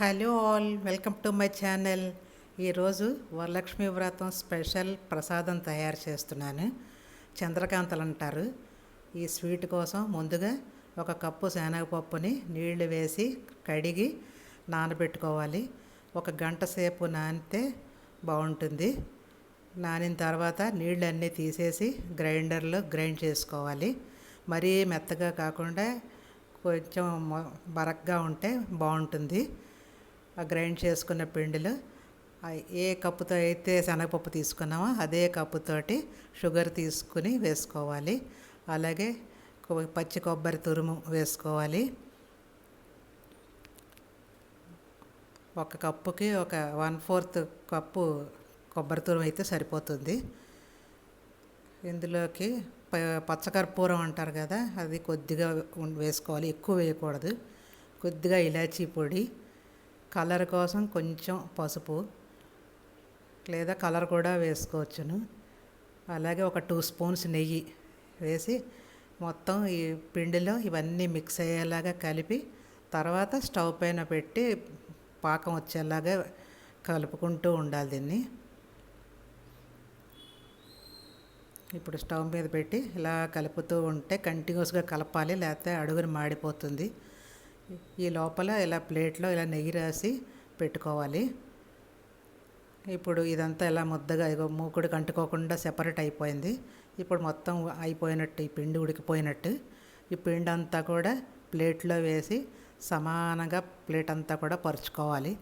Hello all welcome to my channel. ఈరోజు వరలక్ష్మి వ్రతం special ప్రసాదం తయారు చేస్తున్నాను. చంద్రకాంతలు అంటారు ఈ స్వీట్ కోసం ముందుగా ఒక కప్పు శనగపప్పుని నీళ్ళు వేసి కడిగి నానబెట్టుకోవాలి. ఒక గంట సేపు నానితే బాగుంటుంది. నానిన తర్వాత నీళ్ళన్నీ తీసేసి గ్రైండర్లో గ్రైండ్ చేసుకోవాలి. మరీ మెత్తగా కాకుండా కొంచెం బరగ్గా ఉంటే బాగుంటుంది. ఆ గ్రైండ్ చేసుకున్న పిండిలో ఏ కప్పుతో అయితే శనగపప్పు తీసుకున్నామో అదే కప్పుతోటి షుగర్ తీసుకుని వేసుకోవాలి. అలాగే పచ్చి కొబ్బరి తురుము వేసుకోవాలి. ఒక కప్పుకి ఒక వన్ ఫోర్త్ కప్పు కొబ్బరి తురుము అయితే సరిపోతుంది. ఇందులోకి ప- పచ్చకర్పూరం అంటారు కదా అది కొద్దిగా వేసుకోవాలి. ఎక్కువ వేయకూడదు. కొద్దిగా ఇలాచీ పొడి కలర్ కోసం కొంచెం పసుపు లేదా కలర్ కూడా వేసుకోవచ్చును. అలాగే ఒక టూ స్పూన్స్ నెయ్యి వేసి మొత్తం ఈ పిండిలో ఇవన్నీ మిక్స్ అయ్యేలాగా కలిపి తర్వాత స్టవ్ పైన పెట్టి పాకం వచ్చేలాగా కలుపుకుంటూ ఉండాలి దీన్ని. ఇప్పుడు స్టవ్ మీద పెట్టి ఇలా కలుపుతూ ఉంటే కంటిన్యూస్గా కలపాలి లేకపోతే అడుగుని మాడిపోతుంది. ఈ లోపల ఇలా ప్లేట్లో ఇలా నెయ్యి రాసి పెట్టుకోవాలి. ఇప్పుడు ఇదంతా ఇలా ముద్దగా ఇగో మూకుడికి అంటుకోకుండా సెపరేట్ అయిపోయింది. ఇప్పుడు మొత్తం అయిపోయినట్టు ఈ పిండి ఉడికిపోయినట్టు. ఈ పిండి అంతా కూడా ప్లేట్లో వేసి సమానంగా ప్లేట్ అంతా కూడా పరుచుకోవాలి.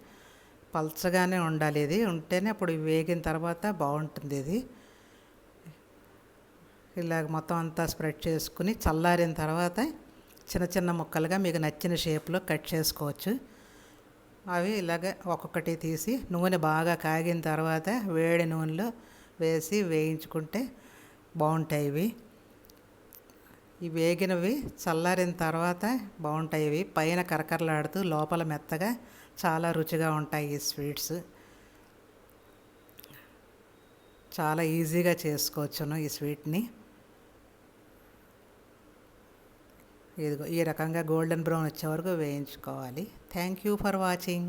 పల్చగానే ఉండాలి ఇది. ఉంటేనే అప్పుడు వేగిన తర్వాత బాగుంటుంది ఇది. ఇలాగ మొత్తం అంతా స్ప్రెడ్ చేసుకుని చల్లారిన తర్వాత చిన్న చిన్న ముక్కలుగా మీకు నచ్చిన షేప్లో కట్ చేసుకోవచ్చు. అవి ఇలాగ ఒక్కొక్కటి తీసి నూనె బాగా కాగిన తర్వాత వేడి నూనెలో వేసి వేయించుకుంటే బాగుంటాయి ఇవి. ఈ వేగినవి చల్లారిన తర్వాత బాగుంటాయి ఇవి. పైన కరకరలాడుతూ లోపల మెత్తగా చాలా రుచిగా ఉంటాయి ఈ స్వీట్స్. చాలా ఈజీగా చేసుకోవచ్చును ఈ స్వీట్ని. ఇదిగో ఈ రకంగా గోల్డెన్ బ్రౌన్ వచ్చే వరకు వేయించుకోవాలి. Thank you for watching